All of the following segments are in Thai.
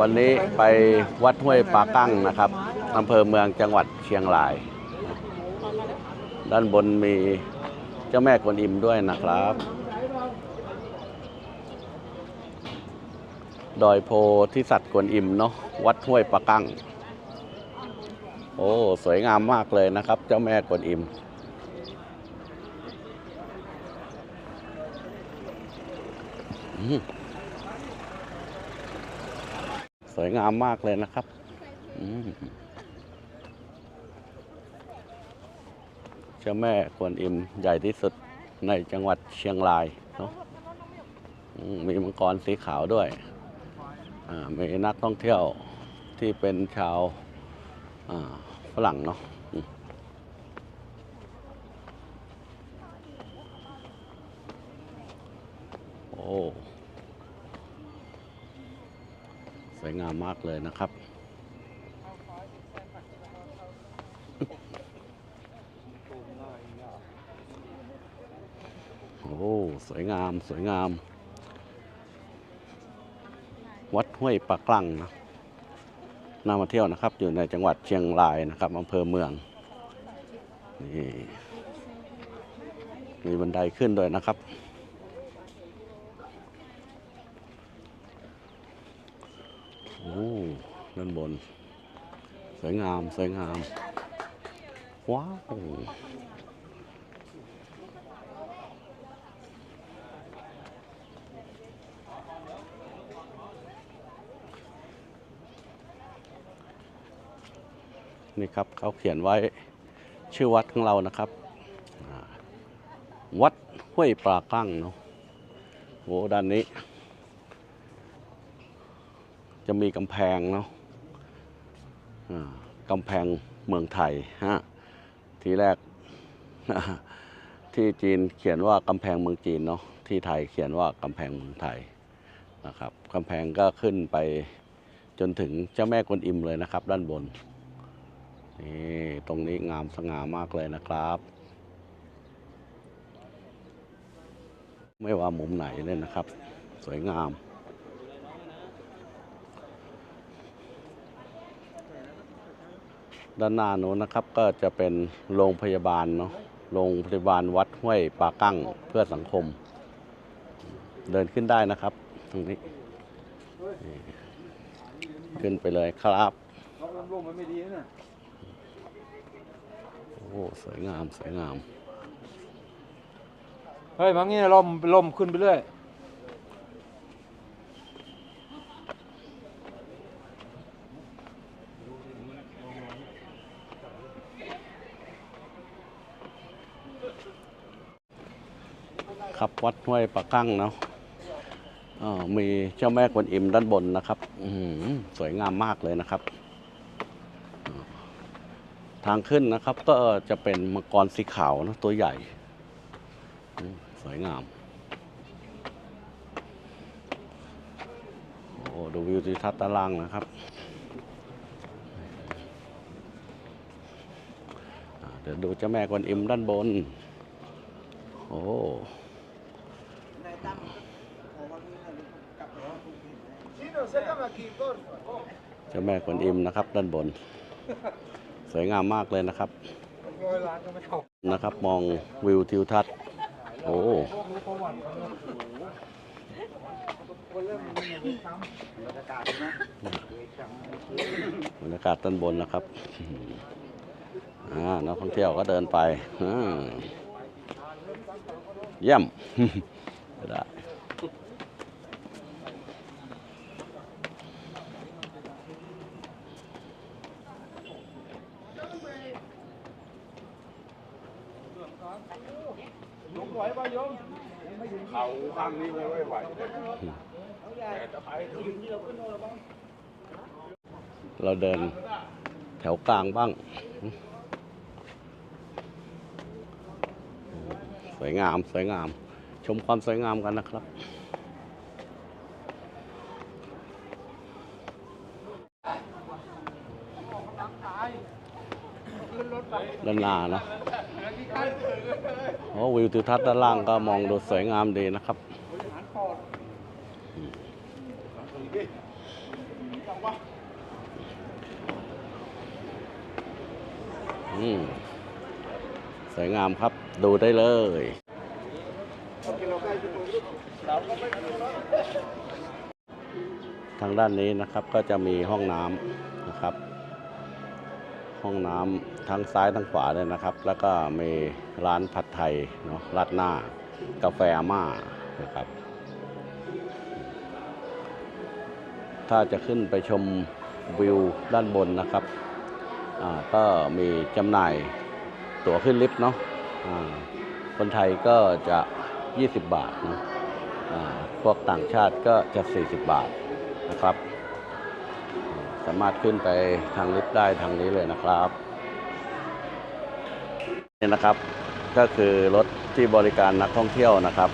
วันนี้ไปวัดห้วยปากั้งนะครับอำเภอเมืองจังหวัดเชียงราย ด้านบนมีเจ้าแม่กวนอิมด้วยนะครับ ดอยโพธิสัตว์กวนอิมเนาะวัดห้วยปากั้ง โอ้สวยงามมากเลยนะครับ เจ้าแม่กวนอิมอืม สวยงามมากเลยนะครับเจ้าแม่กวนอิมใหญ่ที่สุดในจังหวัดเชียงรายเนาะมีมังกรสีขาวด้วยอ่ามีนักท่องเที่ยวที่เป็นชาวอ่าฝรั่งเนาะโอ้ ส วยงามมากเลยนะครับ โอ้ สวยงาม สวยงาม วัดห้วยปากกลังนะน่ามาเที่ยวนะครับ อยู่ในจังหวัดเชียงรายนะครับอำเภอเมือง นี่ มีบันไดขึ้นด้วยนะครับ โอ้ ด้านบน สวยงาม สวยงาม ว้าว นี่ครับเขาเขียนไว้ชื่อวัดของเรานะครับ วัดห้วยปลากั้งเนาะโหด้านนี้ จะมีกำแพงเนาะ กำแพงเมืองไทยฮะทีแรกที่จีนเขียนว่ากำแพงเมืองจีนเนาะที่ไทยเขียนว่ากำแพงเมืองไทยนะครับกำแพงก็ขึ้นไปจนถึงเจ้าแม่กวนอิมเลยนะครับ ด้านบนนี่ตรงนี้งามสง่ามากเลยนะครับ ไม่ว่ามุมไหนเลยนะครับ สวยงาม ด้านหน้าโน้นนะครับก็จะเป็นโรงพยาบาลเนาะโรงพยาบาลวัดห้วยปากั้งเพื่อสังคม เดินขึ้นได้นะครับ ตรงนี้นี่ขึ้นไปเลยครับเขาลมมันไม่ดีนะโอ้สวยงามสวยงาม เฮ้ยมังงี้ลมลมขึ้นไปเรื่อย ครับ วัดห้วยปะกั้งเนาะมีเจ้าแม่กวนอิมด้านบนนะครับสวยงามมากเลยนะครับ ทางขึ้นนะครับ ก็จะเป็นมังกรสีขาวนะตัวใหญ่ สวยงาม โอ้ดูวิวทิวทัศน์ด้านล่างนะครับเดี๋ยวดูเจ้าแม่กวนอิมด้านบน โอ้ เจ้าแม่กวนอิมนะครับ ด้านบน สวยงามมากเลยนะครับ นะครับมองวิวทิวทัศน์โอ้บรรยากาศด้านบนนะครับอ่านักท่องเที่ยวก็เดินไปเยี่ยมได้ ยกไหวป่ะโยม เขาข้างนี้ไม่ไหวแต่จะไปถึงที่เราขึ้นโน่นบ้างเราเดินแถวกลางบ้าง สวยงาม สวยงาม ชมความสวยงามกันนะครับ ด้านหน้านะโอ้วิวทิวทัศน์ด้านล่างก็มองดูสวยงามดีนะครับอืมสวยงามครับดูได้เลยทางด้านนี้นะครับก็จะมีห้องน้ำนะครับ ห้องน้ำทั้งซ้ายทั้งขวาเลยนะครับ แล้วก็มีร้านผัดไทยเนาะราดหน้ากาแฟอาม่านะครับ ถ้าจะขึ้นไปชมวิวด้านบนนะครับก็มีจำหน่ายตั๋วขึ้นลิฟต์เนาะคนไทยก็จะ 20 บาทเนอะพวกต่างชาติก็จะ 40 บาทนะครับ สามารถขึ้นไปทางลิฟต์ได้ทางนี้เลยนะครับนี่นะครับก็คือรถที่บริการนักท่องเที่ยวนะครับ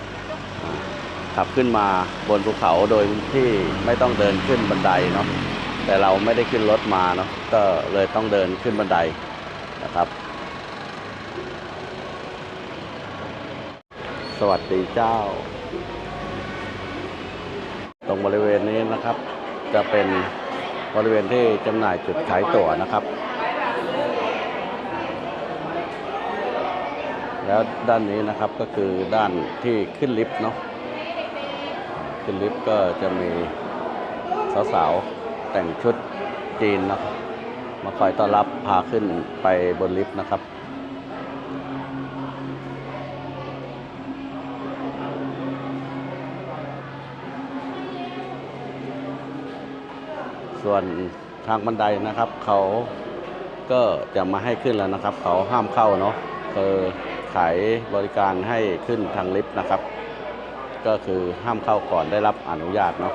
ขับขึ้นมาบนภูเขาโดยที่ไม่ต้องเดินขึ้นบันไดเนาะแต่เราไม่ได้ขึ้นรถมาเนาะก็เลยต้องเดินขึ้นบันไดนะครับ สวัสดีเจ้า ตรงบริเวณนี้นะครับ จะเป็น บริเวณที่จำหน่ายจุดขายตั๋วนะครับ แล้วด้านนี้นะครับก็คือด้านที่ขึ้นลิฟต์เนาะขึ้นลิฟต์ก็จะมีสาวๆแต่งชุดจีนเนาะมาคอยต้อนรับพาขึ้นไปบนลิฟต์นะครับ ส่วนทางบันไดนะครับ เขาก็จะมาให้ขึ้นแล้วนะครับ เขาห้ามเข้าเนาะคือขายบริการให้ขึ้นทางลิฟต์นะครับ ก็คือห้ามเข้าก่อนได้รับอนุญาตเนาะ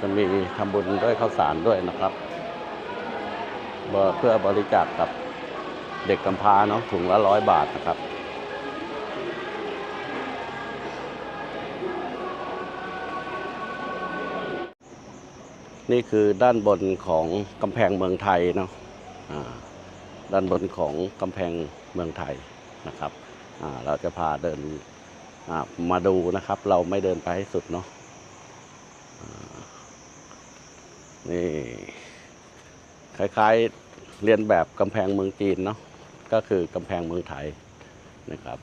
จะมีทำบุญด้วยข้าวสารด้วยนะครับ เบเพื่อบริจาคกับเด็กกำพร้าเนาะถุงละร้อยบาทนะครับนี่คือด้านบนของกำแพงเมืองไทยเนาะด้านบนของกำแพงเมืองไทยนะครับ เราจะพาเดินมาดูนะครับ เราไม่เดินไปให้สุดเนาะนี่ คล้ายๆเรียนแบบกำแพงเมืองจีนเนาะก็คือกำแพงเมืองไทยนะครับ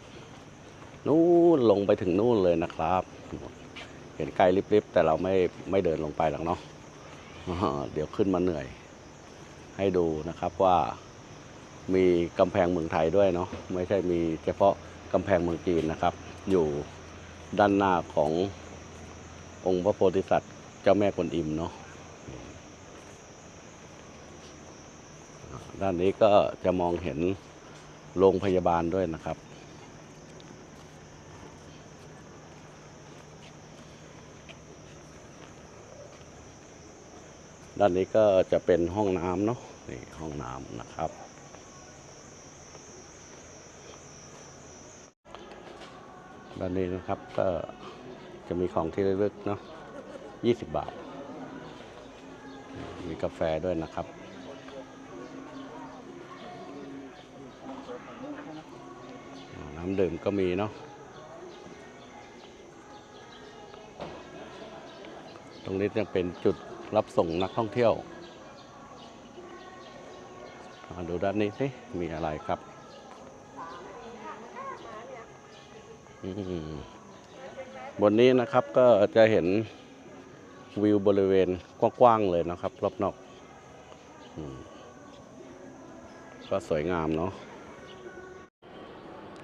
นู่นลงไปถึงนู่นเลยนะครับ เห็นไกลลิบๆแต่เราไม่ไม่เดินลงไปหรอกเนาะเดี๋ยวขึ้นมาเหนื่อย ให้ดูนะครับว่ามีกำแพงเมืองไทยด้วยเนาะไม่ใช่มีเฉพาะกำแพงเมืองจีนนะครับ อยู่ด้านหน้าขององค์พระโพธิสัตว์เจ้าแม่กวนอิมเนาะ ด้านนี้ก็จะมองเห็นโรงพยาบาลด้วยนะครับ ด้านนี้ก็จะเป็นห้องน้ำเนาะนี่ห้องน้ำนะครับ ด้านนี้นะครับก็จะมีของที่ระลึกเนาะ20 บาท มีกาแฟด้วยนะครับ น้ำดื่มก็มีเนาะตรงนี้จะเป็นจุดรับส่งนักท่องเที่ยวมาดูด้านนี้สิมีอะไรครับบนนี้นะครับก็จะเห็นวิวบริเวณกว้างๆเลยนะครับ รอบนอกก็สวยงามเนาะ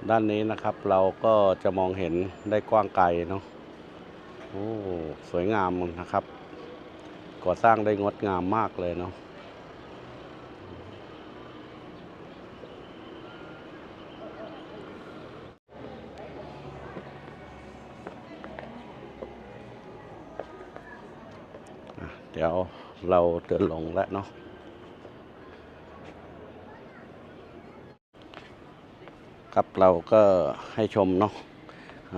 ด้านนี้นะครับเราก็จะมองเห็นได้กว้างไกลเนาะโอ้สวยงามนะครับ ก่อสร้างได้งดงามมากเลยเนาะเดี๋ยวเราเดินลงแล้วเนาะ ครับเราก็ให้ชมเนาะ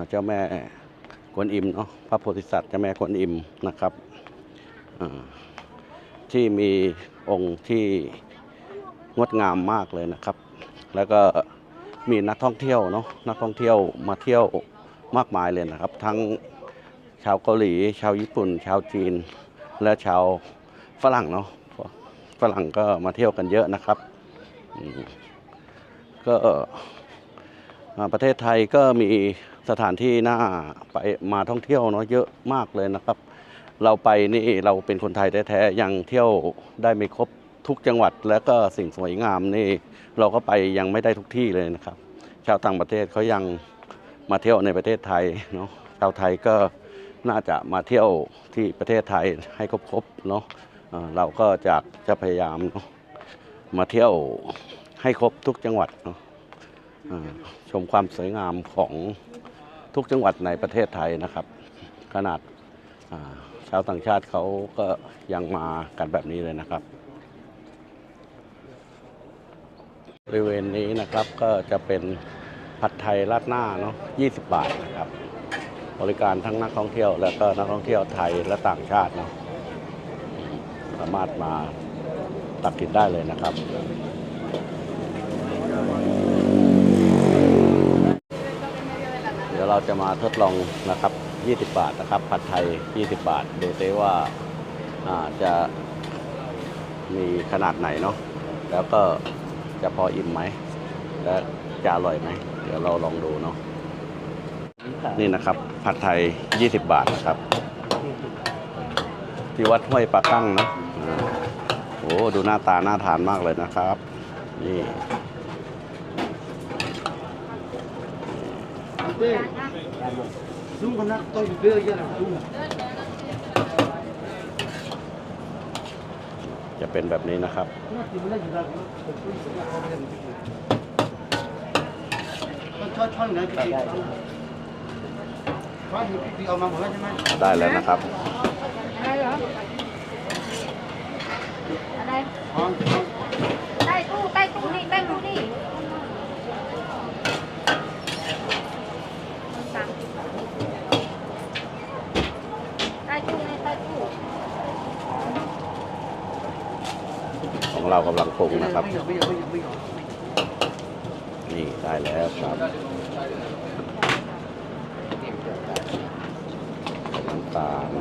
เจ้าแม่กวนอิมเนาะพระโพธิสัตว์เจ้าแม่กวนอิมนะครับที่มีองค์ที่งดงามมากเลยนะครับ แล้วก็มีนักท่องเที่ยวเนาะนักท่องเที่ยวมาเที่ยวมากมายเลยนะครับ ทั้งชาวเกาหลี ชาวญี่ปุ่น ชาวจีน และชาวฝรั่งเนาะฝรั่งก็มาเที่ยวกันเยอะนะครับก็ ประเทศไทยก็มีสถานที่น่าไปมาท่องเที่ยวเนาะเยอะมากเลยนะครับ เราไปนี่เราเป็นคนไทยแท้ๆยังเที่ยวได้ไม่ครบทุกจังหวัด แล้วก็สิ่งสวยงามนี่เราก็ไปยังไม่ได้ทุกที่เลยนะครับ ชาวต่างประเทศเขายังมาเที่ยวในประเทศไทยเนาะชาวไทยก็น่าจะมาเที่ยวที่ประเทศไทยให้ครบๆเนาะเราก็จะจะพยายามเนาะมาเที่ยวให้ครบทุกจังหวัดเนาะ ชมความสวยงามของทุกจังหวัดในประเทศไทยนะครับ ขนาดชาวต่างชาติเขาก็ยังมากันแบบนี้เลยนะครับบริเวณนี้นะครับก็จะเป็นผัดไทยราดหน้าเนาะ20 บาทนะครับ บริการทั้งนักท่องเที่ยวและก็นักท่องเที่ยวไทยและต่างชาติเนาะสามารถมาตักกินได้เลยนะครับ เราจะมาทดลองนะครับ 20 บาทนะครับ ผัดไทย 20 บาท ดูซิว่าจะมีขนาดไหนเนาะ แล้วก็จะพออิ่มไหม และจะอร่อยไหม เดี๋ยวเราลองดูเนาะ นี่นะครับ ผัดไทย 20 บาทนะครับ ที่วัดห้วยปลากั้งนะอ่าโอ้ดูหน้าตาน่าทานมากเลยนะครับ นี่ Zumba na to be ya na zumba. จะเป็นแบบนี้นะครับ Na ti แล้วใช่ไหมได้แล้วนะครับ อะไรเรอ อะต้ตู้ใต้ตู้นี่ใต้ตู้นี่สั่งใต้ตู้นี่ใต้ตู้ ของเรากำลั งปรุงนะครับ bây giờ bây giờ bây giờ bây giờ นี่ได้แล้วครับน้ำตาล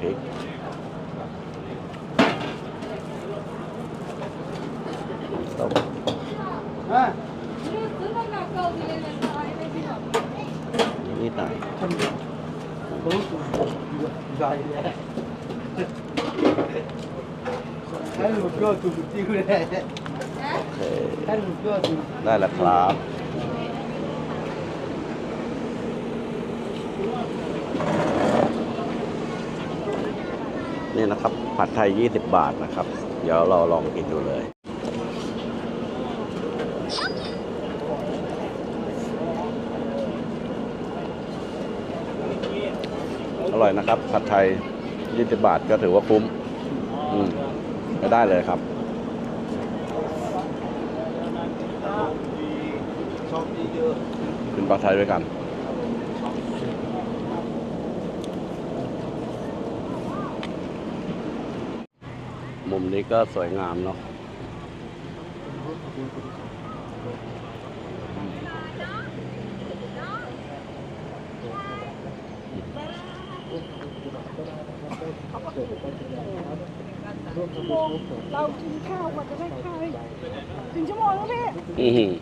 พริกต้ม ha นิดหน่อย bố dài đấy cái một cơ tụi tiêu này โอเค cái một cơ tụi ได้แล้วครับนี่นะครับ ผัดไทย 20 บาทนะครับ เดี๋ยวเราลองกินดูเลยอร่อยนะครับ ผัดไทย 20 บาทก็ถือว่าคุ้ม อืม ก็ได้เลยครับขึ้นปลาไทยด้วยกันมุมนี้ก็สวยงามเนาะ เรากินข้าวกว่าจะได้ข้าวถึงชั่วโมงแล้วพี่อื้อหือ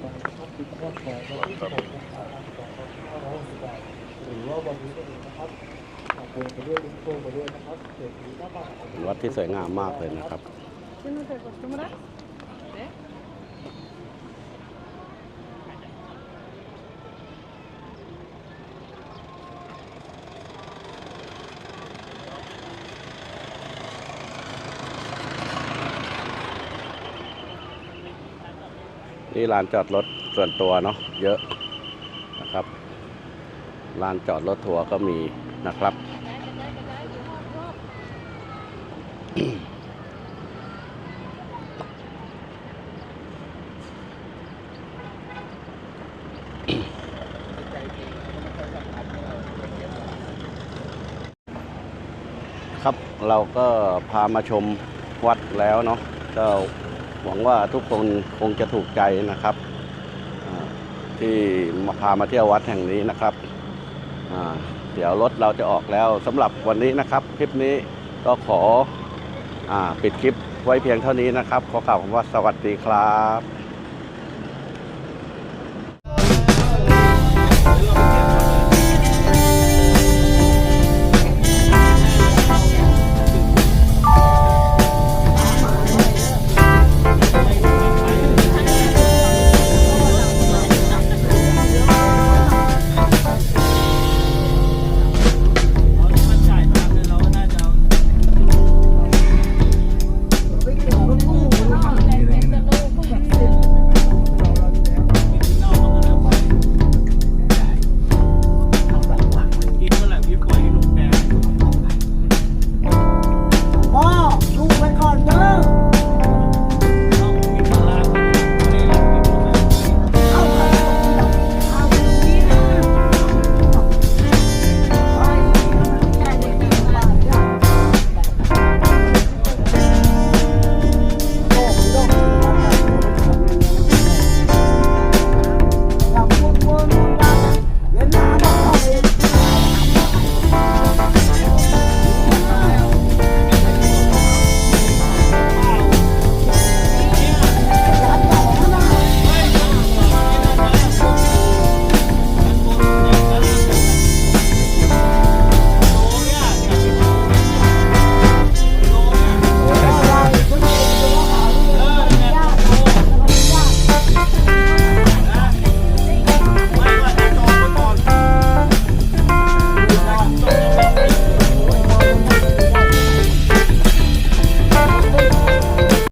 เป็นวัดที่สวยงามมากเลยนะครับ Yo no te acostumbras. ¿Eh? นี่ลานจอดรถส่วนตัวเนาะเยอะนะครับลานจอดรถทัวร์ก็มีนะครับครับเราก็พามาชมวัดแล้วเนาะก็ หวังว่าทุกคนคงจะถูกใจนะครับ ที่มาพามาเที่ยววัดแห่งนี้นะครับเดี๋ยวรถเราจะออกแล้วสำหรับวันนี้นะครับ คลิปนี้ก็ขออปิดคลิปไว้เพียงเท่านี้นะครับ ขอกล่าวคำว่าสวัสดีครับ